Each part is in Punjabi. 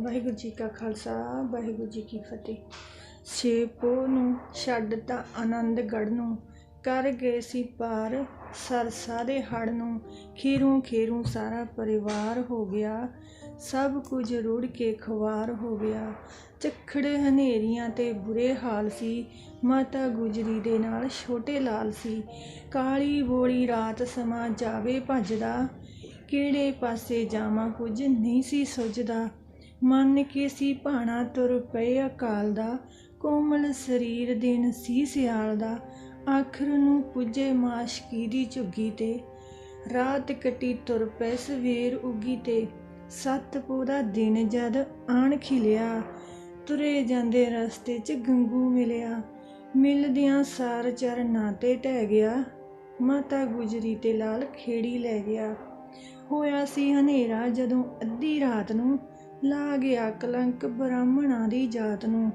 ਵਾਹਿਗੁਰੂ ਜੀ ਕਾ ਖਾਲਸਾ, ਵਾਹਿਗੁਰੂ ਜੀ ਕੀ ਫਤਿਹ। ਛੇਪੋ ਨੂੰ ਛੱਡ ਤਾਂ ਆਨੰਦਗੜ੍ਹ ਨੂੰ ਕਰ ਗਏ ਸੀ ਪਾਰ, ਸਰ ਸਾਰੇ ਹੜ ਨੂੰ, ਖੀਰੂ ਖੀਰੂ ਸਾਰਾ ਪਰਿਵਾਰ ਹੋ ਗਿਆ। ਸਭ ਕੁਝ ਰੁੜ ਕੇ ਖਵਾਰ ਹੋ ਗਿਆ। ਝੱਖੜ ਹਨੇਰੀਆਂ ਤੇ ਬੁਰੇ ਹਾਲ ਸੀ। ਮਾਤਾ ਗੁਜਰੀ ਦੇ ਨਾਲ ਛੋਟੇ ਲਾਲ ਸੀ। ਕਾਲੀ ਬੋਲੀ ਰਾਤ ਸਮਾਂ ਜਾਵੇ ਭੱਜਦਾ। ਕਿਹੜੇ ਪਾਸੇ ਜਾਵਾਂ ਕੁਝ ਨਹੀਂ ਸੀ ਸੁੱਝਦਾ। ਮੰਨ ਕੇ ਸੀ ਭਾਣਾ ਤੁਰ ਪਏ ਅਕਾਲ ਦਾ, ਕੋਮਲ ਸਰੀਰ ਦਿਨ ਸੀ ਸਿਆਲ ਦਾ, ਆਖਰ ਨੂੰ ਪੁੱਜੇ ਮਾਸ਼ਕੀ ਦੀ ਝੁੱਗੀ ਤੇ। ਰਾਤ ਕਟੀ ਤੁਰ ਪਏ ਸਵੇਰ ਉਗੀ ਤੇ, ਸੱਤ ਪੂਰਾ ਦਿਨ ਜਦ ਆਣ ਖਿਲਿਆ। ਤੁਰੇ ਜਾਂਦੇ ਰਸਤੇ 'ਚ ਗੰਗੂ ਮਿਲਿਆ, ਮਿਲਦਿਆਂ ਸਾਰ ਚਰਨਾਂ ਤੇ ਟਹਿ ਗਿਆ। ਮਾਤਾ ਗੁਜਰੀ ਤੇ ਲਾਲ ਖੇੜੀ ਲੈ ਗਿਆ। ਹੋਇਆ ਸੀ ਹਨੇਰਾ ਜਦੋਂ ਅੱਧੀ ਰਾਤ ਨੂੰ ਲਾ ਗਿਆ ਕਲੰਕ ਬ੍ਰਾਹਮਣਾਂ ਦੀ ਜਾਤ ਨੂੰ।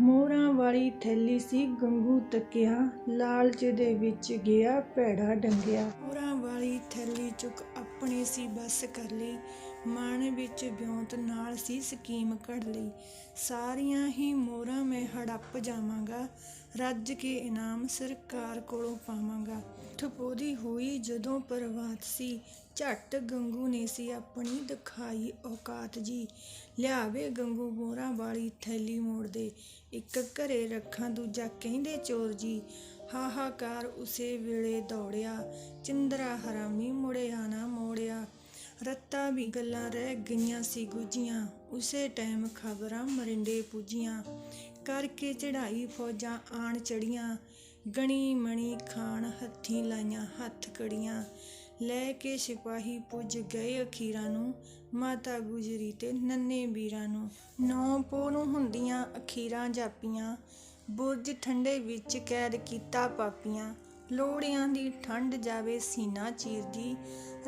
ਮੋਹਰਾਂ ਵਾਲੀ ਥੈਲੀ ਸੀ ਗੰਗੂ ਤੱਕਿਆ, ਲਾਲਚ ਦੇ ਵਿੱਚ ਗਿਆ ਭੈੜਾ ਡੰਗਿਆ। ਮੋਹਰਾਂ ਵਾਲੀ ਥੈਲੀ ਚੁੱਕ ਆਪਣੀ ਸੀ ਬਸ ਕਰ ਲਈ। ਮਨ ਵਿੱਚ ਵਿਉਂਤ ਨਾਲ ਸੀ ਸਕੀਮ ਘੜ ਲਈ। ਸਾਰੀਆਂ ਹੀ ਮੋਹਰਾਂ ਮੈਂ ਹੜੱਪ ਜਾਵਾਂਗਾ, ਰੱਜ ਕੇ ਇਨਾਮ ਸਰਕਾਰ ਕੋਲੋਂ ਪਾਵਾਂਗਾ। ਠਪੋਦੀ ਹੋਈ ਜਦੋਂ ਪ੍ਰਵਾਤ ਸੀ, ਝੱਟ ਗੰਗੂ ਨੇ ਸੀ ਆਪਣੀ ਦਿਖਾਈ ਔਕਾਤ ਜੀ। ਲਿਆਵੇ ਗੰਗੂ ਮੋਹਰਾਂ ਵਾਲੀ ਥੈਲੀ ਮੋੜ ਦੇ, ਇੱਕ ਘਰੇ ਰੱਖਾਂ ਦੂਜਾ ਕਹਿੰਦੇ ਚੋਰ ਜੀ। ਹਾਹਾਕਾਰ ਉਸੇ ਵੇਲੇ ਦੌੜਿਆ, ਚਿੰਦਰਾ ਹਰਾਮੀ ਮੁੜਿਆ ਨਾ ਮੋੜਿਆ। ਰੱਤਾ ਵੀ ਗੱਲਾਂ ਰਹਿ ਗਈਆਂ ਸੀ ਗੁਜੀਆਂ ਉਸੇ ਟਾਈਮ ਖਬਰਾਂ ਮਰਿੰਡੇ ਪੁੱਜੀਆਂ। ਕਰਕੇ ਚੜਾਈ ਫੌਜਾਂ ਆਣ ਚੜੀਆਂ ਗਣੀ ਮਣੀ ਖਾਣ ਹੱਥੀਂ ਲਾਈਆਂ ਹੱਥ ਕੜੀਆਂ ਲੈ ਕੇ ਸਿਪਾਹੀ ਪੁੱਜ ਗਏ ਅਖੀਰਾਂ ਨੂੰ। ਮਾਤਾ ਗੁਜਰੀ ਤੇ ਨੰਨੇ ਵੀਰਾਂ ਨੂੰ। ਨੌ ਪੋ ਨੂੰ ਹੁੰਦੀਆਂ ਅਖੀਰਾਂ ਜਾਪੀਆਂ। ਬੁਰਜ ਠੰਡੇ ਵਿੱਚ ਕੈਦ ਕੀਤਾ ਪਾਪੀਆਂ। ਲੋੜਿਆਂ ਦੀ ਠੰਡ ਜਾਵੇ ਸੀਨਾ ਚੀਰਦੀ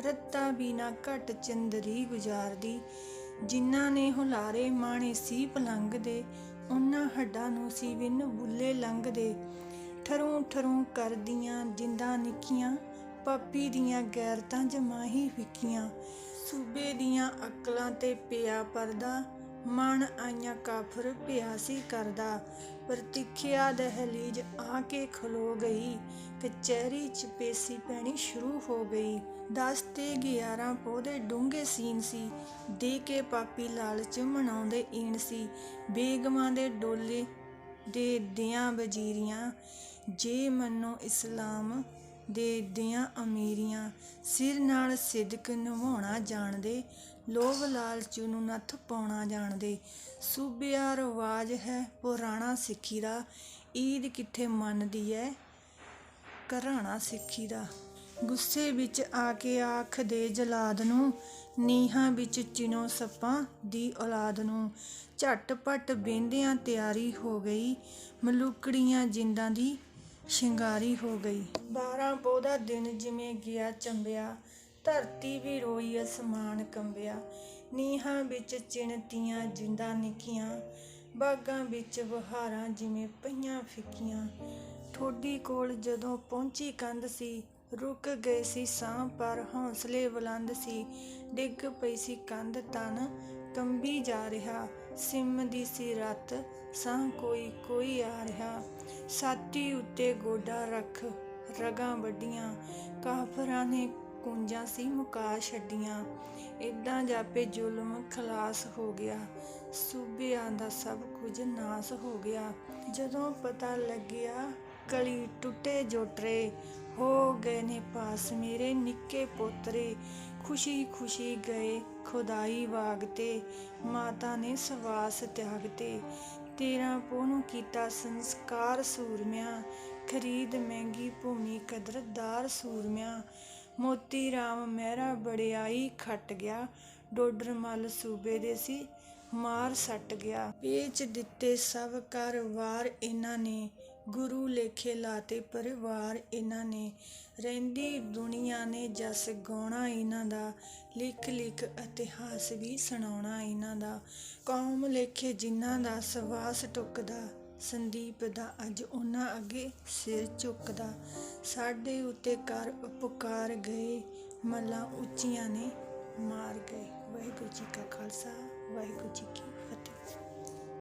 ਰੱਤਾ ਬਿਨਾ ਨਾ ਘਟ ਚੰਦਰੀ ਗੁਜ਼ਾਰਦੀ ਜਿਨ੍ਹਾਂ ਨੇ ਹੁਲਾਰੇ ਮਾਣੇ ਸੀ ਪਲੰਗ ਦੇ, ਉਹਨਾਂ ਹੱਡਾਂ ਨੂੰ ਸੀ ਵਿੰਨ ਬੁੱਲੇ ਲੰਘਦੇ ਠਰੂ ਠਰੂ ਕਰਦੀਆਂ ਜਿੰਦਾ ਨਿੱਕੀਆਂ, ਪਾਪੀ ਦੀਆਂ ਗੈਰਤਾਂ ਜਮਾਹੀ ਫਿੱਕੀਆਂ। ਸੂਬੇ ਦੀਆਂ ਅਕਲਾਂ ਤੇ ਪਿਆ ਪਰਦਾ ਮਨ ਆਈਆਂ ਕਾਫਰ ਪਿਆ ਸੀ ਕਰਦਾ। ਪ੍ਰਤੀਖਿਆ ਦਹਲੀਜ ਆ ਕੇ ਖਲੋ ਗਈ ਕਚਹਿਰੀ ਚ ਪੇਸੀ ਪੈਣੀ ਸ਼ੁਰੂ ਹੋ ਗਈ। 10 ਤੇ 11 ਪੌਦੇ ਡੂੰਘੇ ਸੀਨ ਸੀ। ਦੇ ਕੇ ਪਾਪੀ ਲਾਲਚ ਮਨਾਉਂਦੇ ਈਣ ਸੀ। ਬੇਗਮਾਂ ਦੇ ਡੋਲੇ ਦੇ ਦਿਆਂ ਵਜ਼ੀਰੀਆਂ, ਜੇ ਮੰਨੋ ਇਸਲਾਮ ਦੇ ਦਿਆਂ ਅਮੀਰੀਆਂ, ਸਿਰ ਨਾਲ ਸਿਦਕ ਨਿਭਾਉਣਾ ਜਾਣਦੇ ਲੋਭ ਲਾਲਚ ਨੂੰ ਨੱਥ ਪਾਉਣਾ ਜਾਣਦੇ। ਸੂਬਿਆ ਰਿਵਾਜ ਹੈ ਪੁਰਾਣਾ ਸਿੱਖੀ ਦਾ। ਈਦ ਕਿੱਥੇ ਮੰਨਦੀ ਹੈ ਘਰਾਣਾ ਸਿੱਖੀ ਦਾ। ਗੁੱਸੇ ਵਿੱਚ ਆ ਕੇ ਆਖ ਦੇ ਜਲਾਦ ਨੂੰ, ਨੀਹਾਂ ਵਿੱਚ ਚਿਣੋ ਸੱਪਾਂ ਦੀ ਔਲਾਦ ਨੂੰ। ਝਟਪਟ ਬੇਂਦਿਆਂ ਤਿਆਰੀ ਹੋ ਗਈ, ਮਲੂਕੜੀਆਂ ਜਿੰਦਾਂ ਦੀ ਸ਼ਿੰਗਾਰੀ ਹੋ ਗਈ। 12 ਪੌਦਾ ਦਿਨ ਜਿਵੇਂ ਗਿਆ ਚੰਬਿਆ। ਧਰਤੀ ਵੀ ਰੋਈ ਅਸਮਾਨ ਕੰਬਿਆ। ਨੀਹਾਂ ਵਿੱਚ ਚਿਣਤੀਆਂ, ਜਿੰਦਾਂ ਨਿੱਕੀਆਂ। ਬਾਗਾਂ ਵਿੱਚ ਬਹਾਰਾਂ ਜਿਵੇਂ ਪਈਆਂ ਫਿੱਕੀਆਂ। ਠੋਡੀ ਕੋਲ ਜਦੋਂ ਪਹੁੰਚੀ ਕੰਧ ਸੀ, ਰੁਕ ਗਏ ਸੀ ਸਾਹ ਪਰ ਹੌਸਲੇ ਬੁਲੰਦ ਸੀ। ਡਿੱਗ ਪਈ ਸੀ ਕੰਧ ਤਨ, ਕੰਬੀ ਜਾ ਰਿਹਾ। ਸਿਮ ਦੀ ਸੀ ਰਤ, ਸਾਹ ਕੋਈ ਕੋਈ ਆ ਰਿਹਾ। ਸਾਤੀ ਉੱਤੇ ਗੋਡਾ ਰੱਖ, ਰਗਾਂ ਵੱਡੀਆਂ ਕਾਫਰਾਂ ਨੇ ਕੁੰਜਾਂ ਸੀ ਮੁਕਾ ਛੱਡੀਆਂ। ਇਦਾਂ ਜਾਪੇ ਜ਼ੁਲਮ ਖਲਾਸ ਹੋ ਗਿਆ। ਸੂਬਿਆਂ ਦਾ ਸਭ ਕੁਝ ਨਾਸ ਹੋ ਗਿਆ। ਜਦੋਂ ਪਤਾ ਲੱਗਿਆ, ਕਲੀ ਟੁੱਟੇ ਜੋਟਰੇ ਹੋ ਗਏ ਨੇ ਪਾਸ ਮੇਰੇ ਨਿੱਕੇ ਪੋਤਰੇ। ਖੁਸ਼ੀ ਖੁਸ਼ੀ ਗਏ ਖੁਦਾਈ ਵਾਗਤੇ ਮਾਤਾ ਨੇ ਸਵਾਸ ਤਿਆਗਤੇ ਤੇਰਾ ਪੋਹ ਨੂੰ ਕੀਤਾ ਸੰਸਕਾਰ ਸੂਰਮਿਆਂ, ਖਰੀਦ ਮਹਿੰਗੀ ਭੂਮੀ ਕਦਰਦਾਰ ਸੂਰਮਿਆਂ। ਮੋਤੀ ਰਾਮ ਮਹਿਰਾ ਬੜਿਆਈ ਖੱਟ ਗਿਆ। ਡੋਡਰ ਮੱਲ ਸੂਬੇ ਦੇ ਸੀ, ਮਾਰ ਸੱਟ ਗਿਆ। ਵੇਚ ਦਿੱਤੇ ਸਭ ਘਰ-ਵਾਰ ਇਹਨਾਂ ਨੇ, ਗੁਰੂ ਲੇਖੇ ਲਾਤੇ ਪਰਿਵਾਰ ਇਹਨਾਂ ਨੇ। ਰਹਿੰਦੀ ਦੁਨੀਆ ਨੇ ਜਸ ਗਾਉਣਾ ਇਹਨਾਂ ਦਾ ਲਿਖ ਲਿਖ ਇਤਿਹਾਸ ਵੀ ਸੁਣਾਉਣਾ ਇਹਨਾਂ ਦਾ। ਕੌਮ ਲੇਖੇ ਜਿਨ੍ਹਾਂ ਦਾ ਸਵਾਸ ਟੁੱਕਦਾ ਸੰਦੀਪ ਦਾ ਅੱਜ ਉਹਨਾਂ ਅੱਗੇ ਸਿਰ ਝੁਕਦਾ। ਸਾਡੇ ਉੱਤੇ ਕਰ ਉਪਕਾਰ ਗਏ, ਮੱਲਾਂ ਉੱਚੀਆਂ ਨੇ ਮਾਰ ਗਏ। ਵਾਹਿਗੁਰੂ ਜੀ ਕਾ ਖਾਲਸਾ, ਵਾਹਿਗੁਰੂ ਜੀ ਕੀ